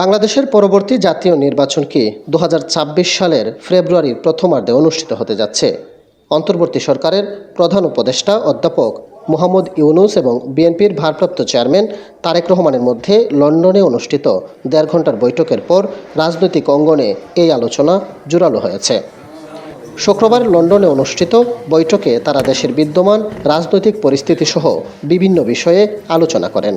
বাংলাদেশের পরবর্তী জাতীয় নির্বাচনকে দু সালের ফেব্রুয়ারির প্রথমার্ধে অনুষ্ঠিত হতে যাচ্ছে। অন্তর্বর্তী সরকারের প্রধান উপদেষ্টা অধ্যাপক মোহাম্মদ ইউনুস এবং বিএনপির ভারপ্রাপ্ত চেয়ারম্যান তারেক রহমানের মধ্যে লন্ডনে অনুষ্ঠিত দেড় ঘণ্টার বৈঠকের পর রাজনৈতিক অঙ্গনে এই আলোচনা জোরালো হয়েছে। শুক্রবার লন্ডনে অনুষ্ঠিত বৈঠকে তারা দেশের বিদ্যমান রাজনৈতিক পরিস্থিতি সহ বিভিন্ন বিষয়ে আলোচনা করেন।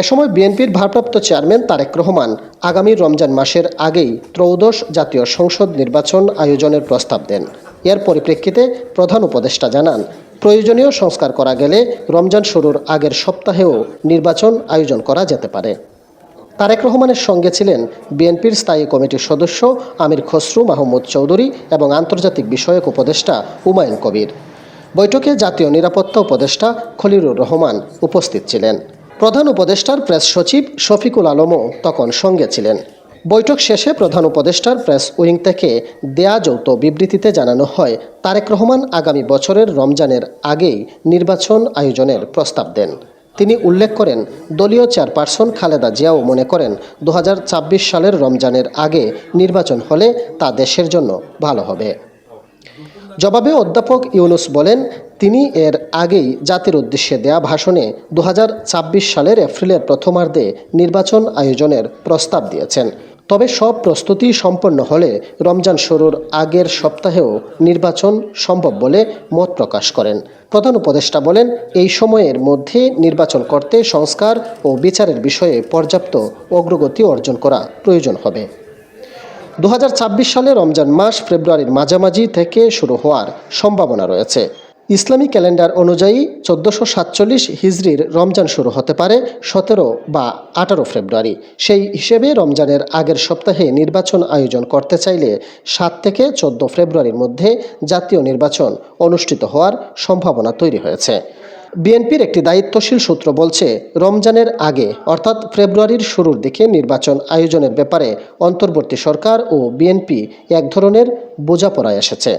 এ সময় বিএনপির ভারপ্রাপ্ত চেয়ারম্যান তারেক রহমান আগামী রমজান মাসের আগেই ত্রয়োদশ জাতীয় সংসদ নির্বাচন আয়োজনের প্রস্তাব দেন। এর পরিপ্রেক্ষিতে প্রধান উপদেষ্টা জানান, প্রয়োজনীয় সংস্কার করা গেলে রমজান শুরুর আগের সপ্তাহেও নির্বাচন আয়োজন করা যেতে পারে। তারেক রহমানের সঙ্গে ছিলেন বিএনপির স্থায়ী কমিটির সদস্য আমির খসরু মাহমুদ চৌধুরী এবং আন্তর্জাতিক বিষয়ক উপদেষ্টা উমায়ুন কবির। বৈঠকে জাতীয় নিরাপত্তা উপদেষ্টা খলিলুর রহমান উপস্থিত ছিলেন। প্রধান উপদেষ্টার প্রেস সচিব শফিকুল আলমও তখন সঙ্গে ছিলেন। বৈঠক শেষে প্রধান উপদেষ্টার প্রেস উইং থেকে দেয়া যৌথ বিবৃতিতে জানানো হয়, তারেক রহমান আগামী বছরের রমজানের আগেই নির্বাচন আয়োজনের প্রস্তাব দেন। তিনি উল্লেখ করেন, দলীয় চেয়ারপারসন খালেদা জিয়াও মনে করেন দু হাজার ছাব্বিশ সালের রমজানের আগে নির্বাচন হলে তা দেশের জন্য ভালো হবে। জবাবে অধ্যাপক ইউনুস বলেন তিনি এর আগেই জাতির উদ্দেশ্যে দেয়া ভাষণে দু হাজার ছাব্বিশ সালের এপ্রিলের প্রথমার্ধে নির্বাচন আয়োজনের প্রস্তাব দিয়েছেন। তবে সব প্রস্তুতি সম্পন্ন হলে রমজান শুরুর আগের সপ্তাহেও নির্বাচন সম্ভব বলে মত প্রকাশ করেন। প্রধান উপদেষ্টা বলেন, এই সময়ের মধ্যে নির্বাচন করতে সংস্কার ও বিচারের বিষয়ে পর্যাপ্ত অগ্রগতি অর্জন করা প্রয়োজন হবে। দু হাজার ছাব্বিশ সালে রমজান মাস ফেব্রুয়ারির মাঝামাঝি থেকে শুরু হওয়ার সম্ভাবনা রয়েছে। ইসলামী ক্যালেন্ডার অনুযায়ী চোদ্দোশো সাতচল্লিশ হিজড়ির রমজান শুরু হতে পারে সতেরো বা আঠারো ফেব্রুয়ারি। সেই হিসেবে রমজানের আগের সপ্তাহে নির্বাচন আয়োজন করতে চাইলে সাত থেকে চোদ্দ ফেব্রুয়ারির মধ্যে জাতীয় নির্বাচন অনুষ্ঠিত হওয়ার সম্ভাবনা তৈরি হয়েছে। বিএনপির একটি দায়িত্বশীল সূত্র বলছে, রমজানের আগে অর্থাৎ ফেব্রুয়ারির শুরুর দিকে নির্বাচন আয়োজনের ব্যাপারে অন্তর্বর্তী সরকার ও বিএনপি এক ধরনের বোঝাপড়ায় এসেছে।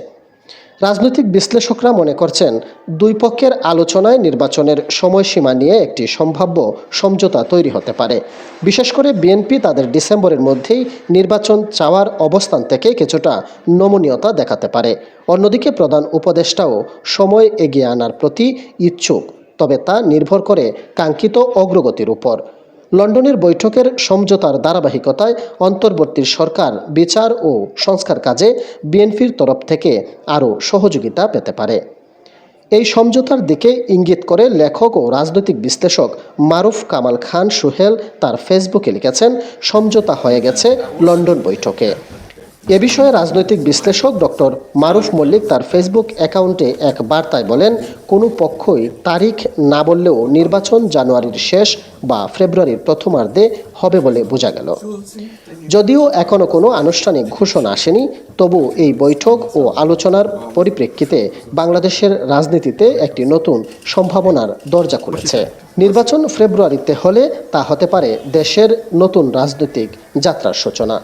রাজনৈতিক বিশ্লেষকরা মনে করছেন, দুই পক্ষের আলোচনায় নির্বাচনের সময়সীমা নিয়ে একটি সম্ভাব্য সমঝোতা তৈরি হতে পারে। বিশেষ করে বিএনপি তাদের ডিসেম্বরের মধ্যেই নির্বাচন চাওয়ার অবস্থান থেকে কিছুটা নমনীয়তা দেখাতে পারে। অন্যদিকে প্রধান উপদেষ্টাও সময় এগিয়ে আনার প্রতি ইচ্ছুক, তবে তা নির্ভর করে কাঙ্ক্ষিত অগ্রগতির উপর। লন্ডনের বৈঠকের সমঝোতার ধারাবাহিকতায় অন্তর্বর্তী সরকার, বিচার ও সংস্কার কাজে বিএনপির তরফ থেকে আরও সহযোগিতা পেতে পারে। এই সমঝোতার দিকে ইঙ্গিত করে লেখক ও রাজনৈতিক বিশ্লেষক মারুফ কামাল খান সুহেল তার ফেসবুকে লিখেছেন, সমঝোতা হয়ে গেছে লন্ডন বৈঠকে। এ বিষয়ে রাজনৈতিক বিশ্লেষক ডক্টর মারুফ মল্লিক তার ফেসবুক অ্যাকাউন্টে এক বার্তায় বলেন, কোনো পক্ষই তারিখ না বললেও নির্বাচন জানুয়ারির শেষ বা ফেব্রুয়ারির প্রথমার্ধে হবে বলে বোঝা গেল। যদিও এখনও কোনো আনুষ্ঠানিক ঘোষণা আসেনি তবু এই বৈঠক ও আলোচনার পরিপ্রেক্ষিতে বাংলাদেশের রাজনীতিতে একটি নতুন সম্ভাবনার দরজা খুলেছে। নির্বাচন ফেব্রুয়ারিতে হলে তা হতে পারে দেশের নতুন রাজনৈতিক যাত্রার সূচনা।